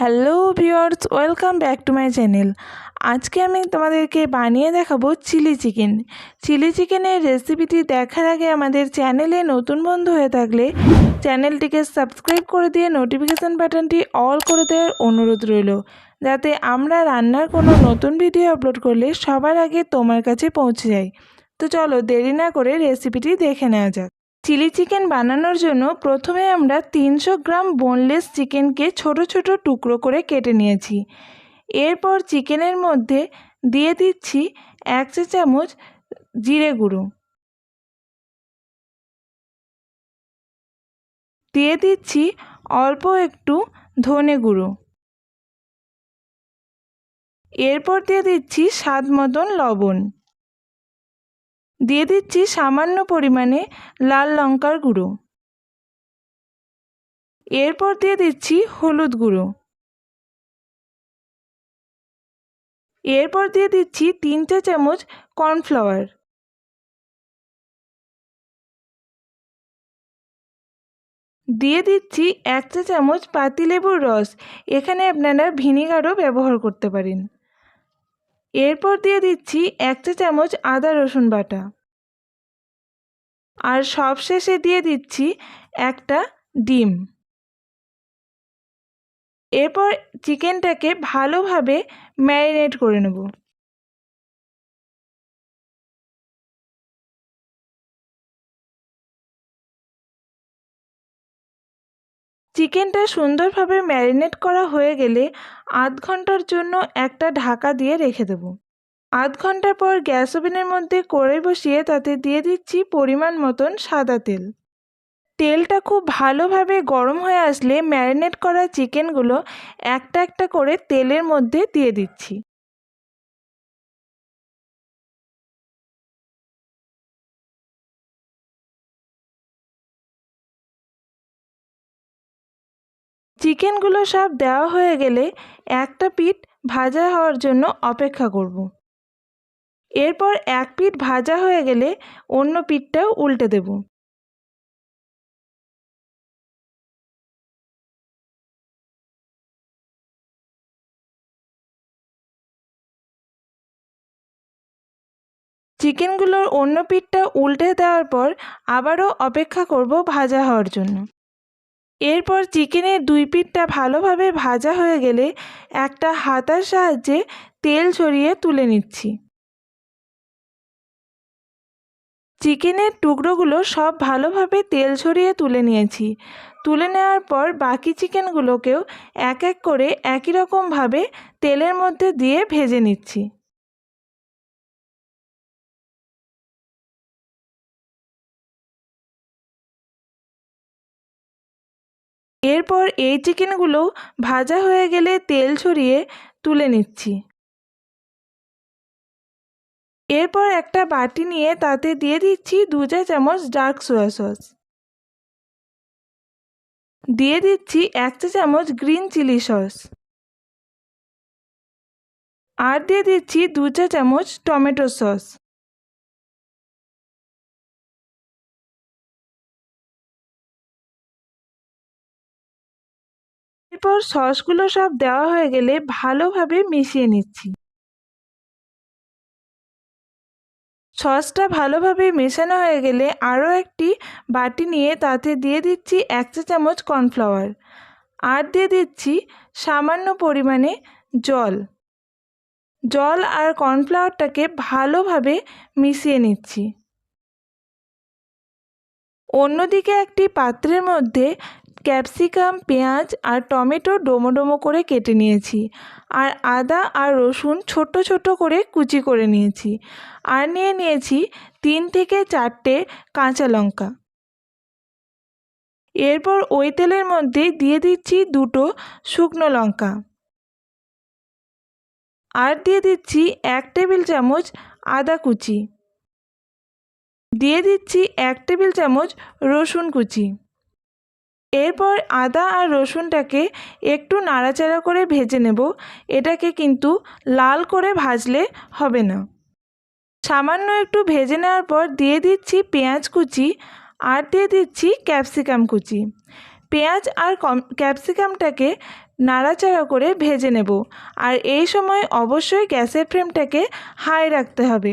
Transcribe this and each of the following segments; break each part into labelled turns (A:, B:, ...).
A: Hello viewers, welcome back to my channel. আজকে আমি তোমাদেরকে বানিয়ে দেখাবো চিলি চিকেন। চিলি চিকেনের রেসিপিটি দেখার আগে আমাদের চ্যানেলে নতুন বন্ধু হয়ে থাকলে চ্যানেলটিকে সাবস্ক্রাইব করে দিয়ে নোটিফিকেশান বাটনটি অল করে দেওয়ার অনুরোধ রইল। যাতে আমরা রান্নার কোনো নতুন ভিডিও আপলোড করলে সবার আগে তোমার কাছে পৌঁছে যায়। তো চলো দেরি না করে রেসিপিটি দেখে নেওয়া যাক। চিলি চিকেন বানানোর জন্য প্রথমে আমরা তিনশো গ্রাম বোনলেস চিকেনকে ছোট ছোট টুকরো করে কেটে নিয়েছি। এরপর চিকেনের মধ্যে দিয়ে দিচ্ছি এক চা চামচ জিরে গুঁড়ো। দিয়ে দিচ্ছি অল্প একটু ধনে গুঁড়ো। এরপর দিয়ে দিচ্ছি স্বাদ মতন লবণ। দিয়ে দিচ্ছি সামান্য পরিমাণে লাল লঙ্কার গুঁড়ো। এরপর দিয়ে দিচ্ছি হলুদ গুঁড়ো। এরপর দিয়ে দিচ্ছি তিন চা চামচ কর্নফ্লাওয়ার। দিয়ে দিচ্ছি এক চা চামচ পাতিলেবুর রস। এখানে আপনারা ভিনিগারও ব্যবহার করতে পারেন। এরপর দিয়ে দিচ্ছি এক চা চামচ আদা রসুন বাটা। আর সবশেষে দিয়ে দিচ্ছি একটা ডিম। এরপর চিকেনটাকে ভালোভাবে ম্যারিনেট করে নেব। চিকেনটা সুন্দরভাবে ম্যারিনেট করা হয়ে গেলে আধ ঘণ্টার জন্য একটা ঢাকা দিয়ে রেখে দেব। আধ ঘণ্টার পর গ্যাস ওভেনের মধ্যে কড়াই বসিয়ে তাতে দিয়ে দিচ্ছি পরিমাণ মতন সাদা তেল। তেলটা খুব ভালোভাবে গরম হয়ে আসলে ম্যারিনেট করা চিকেনগুলো একটা একটা করে তেলের মধ্যে দিয়ে দিচ্ছি। চিকেনগুলো সব দেওয়া হয়ে গেলে একটা পিঠ ভাজা হওয়ার জন্য অপেক্ষা করব। এরপর এক পিঠ ভাজা হয়ে গেলে অন্য পিঠটাও উল্টে দেব। চিকেনগুলোর অন্য পিঠটা উল্টে দেওয়ার পর আবারও অপেক্ষা করব ভাজা হওয়ার জন্য। এরপর চিকেনের দুই পিঠটা ভালোভাবে ভাজা হয়ে গেলে একটা হাতার সাহায্যে তেল ছড়িয়ে তুলে নিচ্ছি। চিকেনের টুকরোগুলো সব ভালোভাবে তেল ছড়িয়ে তুলে নিয়েছি। তুলে নেওয়ার পর বাকি চিকেনগুলোকেও এক এক করে একই রকমভাবে তেলের মধ্যে দিয়ে ভেজে নিচ্ছি। এরপর এই চিকেনগুলো ভাজা হয়ে গেলে তেল ছড়িয়ে তুলে নিচ্ছি। এরপর একটা বাটি নিয়ে তাতে দিয়ে দিচ্ছি দু চা চামচ ডার্ক সোয়া সস। দিয়ে দিচ্ছি এক চা চামচ গ্রিন চিলি সস। আর দিয়ে দিচ্ছি দু চা চামচ টমেটো সস। এরপর সসগুলো সব দেওয়া হয়ে গেলে ভালোভাবে মিশিয়ে নিচ্ছি। সসটা ভালোভাবে মেশানো হয়ে গেলে আরও একটি বাটি নিয়ে তাতে দিয়ে দিচ্ছি এক চা চামচ কর্নফ্লাওয়ার। আর দিয়ে দিচ্ছি সামান্য পরিমাণে জল। জল আর কর্নফ্লাওয়ারটাকে ভালোভাবে মিশিয়ে নিচ্ছি। অন্যদিকে একটি পাত্রের মধ্যে ক্যাপসিকাম, পেঁয়াজ আর টমেটো ডোমো ডোমো করে কেটে নিয়েছি। আর আদা আর রসুন ছোট ছোট করে কুচি করে নিয়েছি। আর নিয়ে নিয়েছি তিন থেকে চারটে কাঁচা লঙ্কা। এরপর ওই তেলের মধ্যে দিয়ে দিচ্ছি দুটো শুকনো লঙ্কা। আর দিয়ে দিচ্ছি এক টেবিল চামচ আদা কুচি। দিয়ে দিচ্ছি এক টেবিল চামচ রসুন কুচি। এরপর আদা আর রসুনটাকে একটু নাড়াচাড়া করে ভেজে নেব। এটাকে কিন্তু লাল করে ভাজলে হবে না। সামান্য একটু ভেজে নেওয়ার পর দিয়ে দিচ্ছি পেঁয়াজ কুচি আর দিয়ে দিচ্ছি ক্যাপসিকাম কুচি। পেঁয়াজ আর কম, ক্যাপসিকামটাকে নাড়াচাড়া করে ভেজে নেব। আর এই সময় অবশ্যই গ্যাসের ফ্লেমটাকে হাই রাখতে হবে।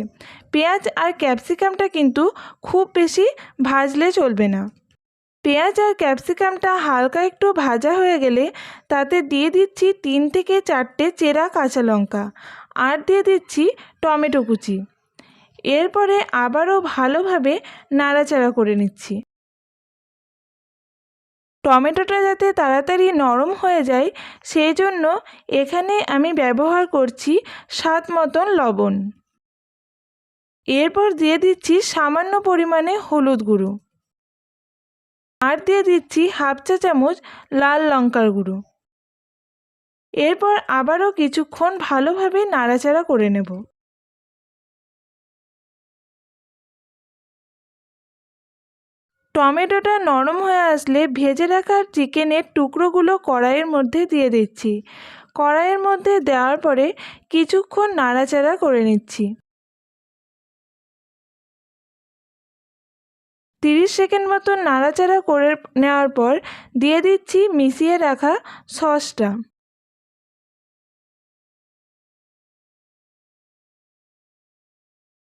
A: পেঁয়াজ আর ক্যাপসিকামটা কিন্তু খুব বেশি ভাজলে চলবে না। পেঁয়াজ আর ক্যাপসিকামটা হালকা একটু ভাজা হয়ে গেলে তাতে দিয়ে দিচ্ছি তিন থেকে চারটে চেরা কাঁচা লঙ্কা আর দিয়ে দিচ্ছি টমেটো কুচি। এরপরে আবারও ভালোভাবে নাড়াচাড়া করে নিচ্ছি। টমেটোটা যাতে তাড়াতাড়ি নরম হয়ে যায়, সেই জন্য এখানে আমি ব্যবহার করছি স্বাদ মতন লবণ। এরপর দিয়ে দিচ্ছি সামান্য পরিমাণে হলুদ গুঁড়ো। আর দিয়ে দিচ্ছি হাফ চা চামচ লাল লঙ্কার গুঁড়ো। এরপর আবারও কিছুক্ষণ ভালোভাবে নাড়াচাড়া করে নেব। টমেটোটা নরম হয়ে আসলে ভেজে রাখা চিকেনের টুকরোগুলো কড়াইয়ের মধ্যে দিয়ে দিচ্ছি। কড়াইয়ের মধ্যে দেওয়ার পরে কিছুক্ষণ নাড়াচাড়া করে নিচ্ছি। তিরিশ সেকেন্ড মতো নাড়াচাড়া করে নেওয়ার পর দিয়ে দিচ্ছি মিশিয়ে রাখা সসটা।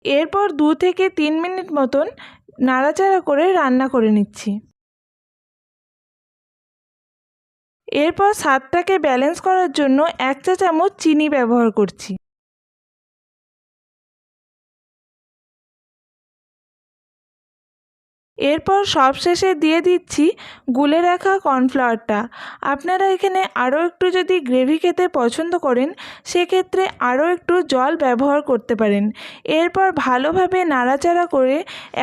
A: এরপর দু থেকে তিন মিনিট মতন নাড়াচাড়া করে রান্না করে নিচ্ছি। এরপর স্বাদটাকে ব্যালেন্স করার জন্য এক চা চামচ চিনি ব্যবহার করছি। এরপর সবশেষে দিয়ে দিচ্ছি গুলে রাখা কর্নফ্লাওয়ারটা। আপনারা এখানে আরও একটু যদি গ্রেভি খেতে পছন্দ করেন, সেক্ষেত্রে আরও একটু জল ব্যবহার করতে পারেন। এরপর ভালোভাবে নাড়াচাড়া করে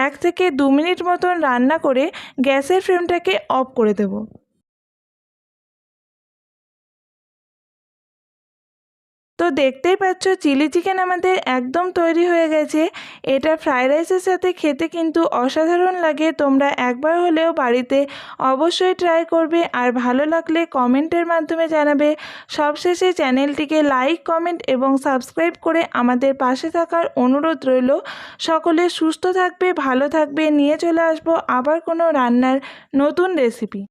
A: এক থেকে দু মিনিট মতন রান্না করে গ্যাসের ফ্লেমটাকে অফ করে দেবো। তো দেখতেই পাচ্ছ চিলি চিকেন আমাদের একদম তৈরি হয়ে গেছে। এটা ফ্রায়েড রাইসের সাথে খেতে কিন্তু অসাধারণ লাগে। তোমরা একবার হলেও বাড়িতে অবশ্যই ট্রাই করবে আর ভালো লাগলে কমেন্টের মাধ্যমে জানাবে। সবশেষে চ্যানেলটিকে লাইক, কমেন্ট এবং সাবস্ক্রাইব করে আমাদের পাশে থাকার অনুরোধ রইল। সকলে সুস্থ থাকবে, ভালো থাকবে। নিয়ে চলে আসব আবার কোনো রান্নার নতুন রেসিপি।